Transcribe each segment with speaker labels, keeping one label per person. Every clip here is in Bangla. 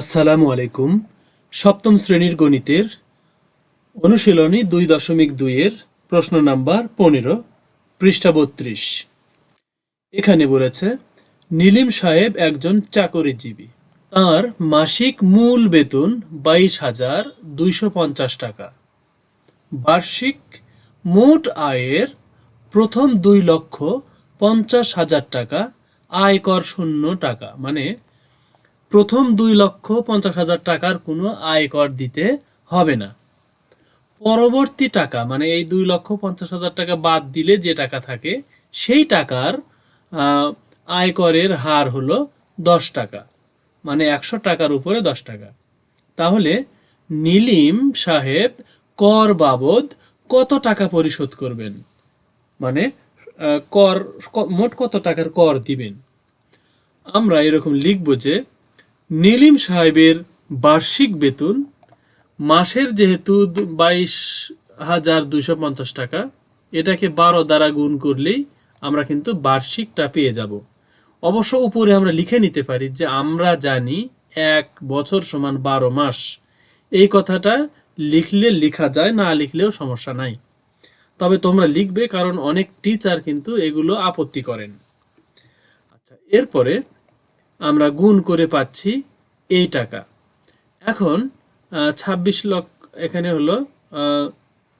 Speaker 1: আসসালামু আলাইকুম সপ্তম শ্রেণির গণিতের অনুশীলনী দুই দশমিক দুইয়ের প্রশ্ন নাম্বার পনেরো, পৃষ্ঠা বত্রিশ। এখানে বলেছে, নীলিম সাহেব একজন চাকরিজীবী। তার মাসিক মূল বেতন বাইশ হাজার দুইশো পঞ্চাশ টাকা। বার্ষিক মোট আয়ের প্রথম দুই লক্ষ পঞ্চাশ হাজার টাকা, আয়কর শূন্য টাকা। মানে প্রথম দুই লক্ষ পঞ্চাশ হাজার টাকার কোনো আয়কর দিতে হবে না। পরবর্তী টাকা মানে এই দুই লক্ষ পঞ্চাশ হাজার টাকা বাদ দিলে যে টাকা থাকে, সেই টাকার আয়করের হার হলো দশ টাকা মানে একশো টাকার উপরে দশ টাকা। তাহলে নীলিম সাহেব কর বাবদ কত টাকা পরিশোধ করবেন? মানে কর মোট কত টাকার কর দিবেন? আমরা এরকম লিখব যে নীলিম সাহেবের বার্ষিক বেতন মাসের যেহেতু বাইশ হাজার দুইশো পঞ্চাশ টাকা, এটাকে বারো দ্বারা গুণ করলেই আমরা কিন্তু বার্ষিকটা পেয়ে যাব। অবশ্য উপরে আমরা লিখে নিতে পারি যে আমরা জানি এক বছর সমান বারো মাস। এই কথাটা লিখলে লেখা যায়, না লিখলেও সমস্যা নাই। তবে তোমরা লিখবে কারণ অনেক টিচার কিন্তু এগুলো আপত্তি করেন। আচ্ছা এরপরে আমরা গুণ করে পাচ্ছি এই টাকা। এখন ছাব্বিশ লক্ষ, এখানে হলো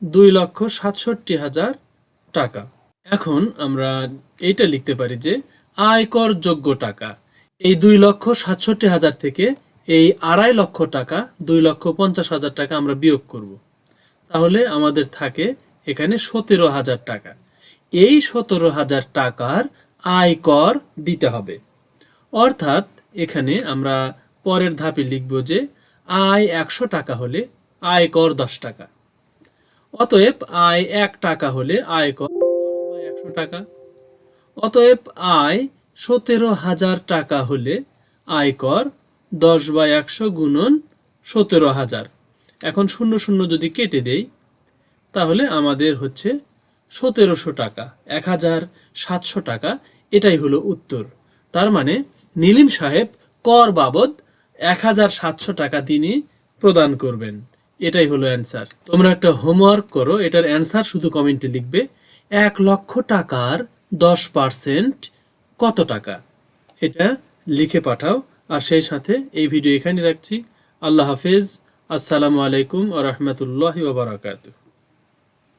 Speaker 1: দুই লক্ষ সাতষট্টি হাজার টাকা। এখন আমরা এইটা লিখতে পারি যে, আয়কর যোগ্য টাকা। এই দুই লক্ষ সাতষট্টি হাজার থেকে এই আড়াই লক্ষ টাকা, দুই লক্ষ পঞ্চাশ হাজার টাকা আমরা বিয়োগ করব। তাহলে আমাদের থাকে এখানে সতেরো হাজার টাকা। এই সতেরো হাজার টাকার আয়কর দিতে হবে। অর্থাৎ এখানে আমরা পরের ধাপে লিখব যে আয় একশো টাকা হলে আয়কর দশ টাকা। অতএব আয় এক টাকা হলে আয়কর একশো টাকা। অতএব আয় সতেরো হাজার টাকা হলে আয়কর দশ বাই একশো গুণন সতেরো হাজার। এখন শূন্য শূন্য যদি কেটে দেই, তাহলে আমাদের হচ্ছে সতেরোশো টাকা, এক হাজার সাতশো টাকা, এটাই হলো উত্তর। তার মানে নীলিম সাহেব কর বাবদ এক হাজার সাতশো টাকা তিনি প্রদান করবেন। এটাই হলো অ্যান্সার। তোমরা একটা হোমওয়ার্ক করো, এটার অ্যান্সার শুধু কমেন্টে লিখবে, এক লক্ষ টাকার দশ পার্সেন্ট কত টাকা? এটা লিখে পাঠাও, আর সেই সাথে এই ভিডিও এখানে রাখছি। আল্লাহ হাফেজ। আসসালামু আলাইকুম আ রহমতুল্লাহ ওবরাকাতুহ